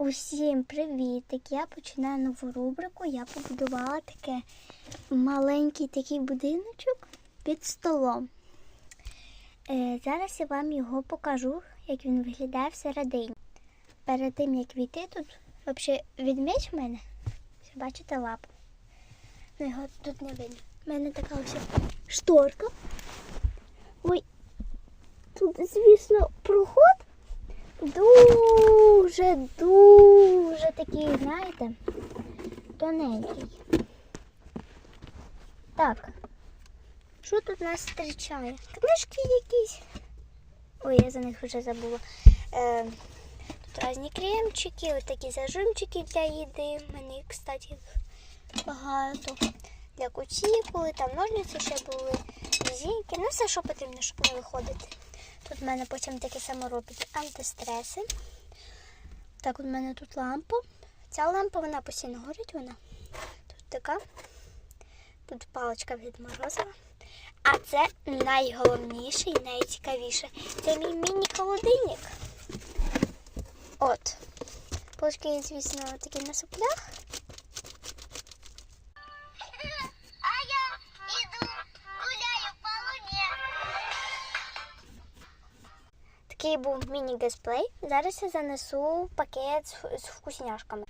Усім привітик! Я починаю нову рубрику. Я побудувала таке маленький такий будиночок під столом. Е, зараз я вам його покажу, як він виглядає всередині. Перед тим як війти, тут взагалі відміч в мене. Бачите лапу. Ну його тут не видно. У мене така ось шторка. Ой, тут, звісно, проход тоненький. Так. Що тут нас зустрічає? Книжки якісь. Ой, я за них вже забула. Е, тут різні кремчики, ось такі зажимчики для їди. У мене, кстати, багато. Для кутікули, там ножниці ще були, візінки. Ну, все, що потрібно, щоб не виходити. Тут в мене потім такі само роблять антистреси. Так, в мене тут лампа. Ця лампа вона постійно горить, вона. Тут така. Тут паличка від морозива. А це найголовніше і найцікавіше. Це мій міні-холодильник. От. Полички, звісно, такі на соплях. А я иду, гуляю по. Такий був міні-дисплей. Зараз я занесу пакет з вкусняшками.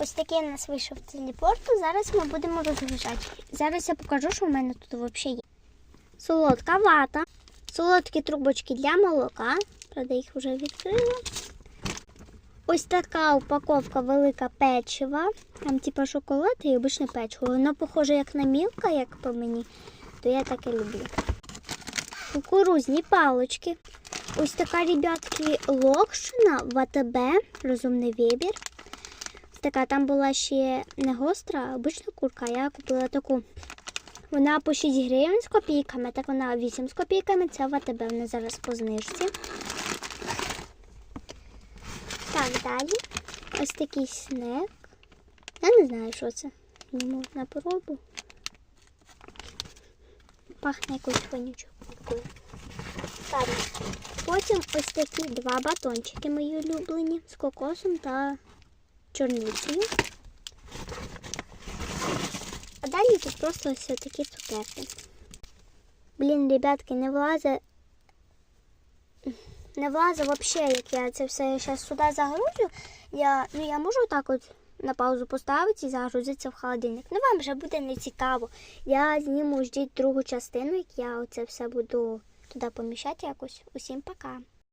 Ось такий у нас вийшов телепорт. Зараз ми будемо розгружати. Зараз я покажу, що в мене тут взагалі є. Солодка вата, солодкі трубочки для молока. Правда, їх вже відкрила. Ось така упаковка велика печива. Там типа шоколад і обичне печиво. Воно похоже як на мілка, як по мені, то я таке люблю. Кукурузні палочки. Ось така, ребятки, локшина в розумний вибір. Така там була ще не гостра, а обична курка. Я купила таку. Вона по 6 гривень з копійками, так вона 8 з копійками. Це в АТБ, вона зараз по знижці. Так, далі. Ось такий снек. Я не знаю, що це. Візьму на пробу. Пахне якоюсь вонючкою. Ладно. Потім ось такі два батончики мої улюблені з кокосом та чорницею. А далі тут просто ось такі цукерки. Блін, ребятки, не влазить. Не влазить взагалі, як я це все зараз сюди загружу. Я, ну, я можу так от на паузу поставити і загрузитися в холодильник. Ну вам вже буде не цікаво. Я зніму ждіть другу частину, як я оце все буду туди поміщати якось. Усім пока.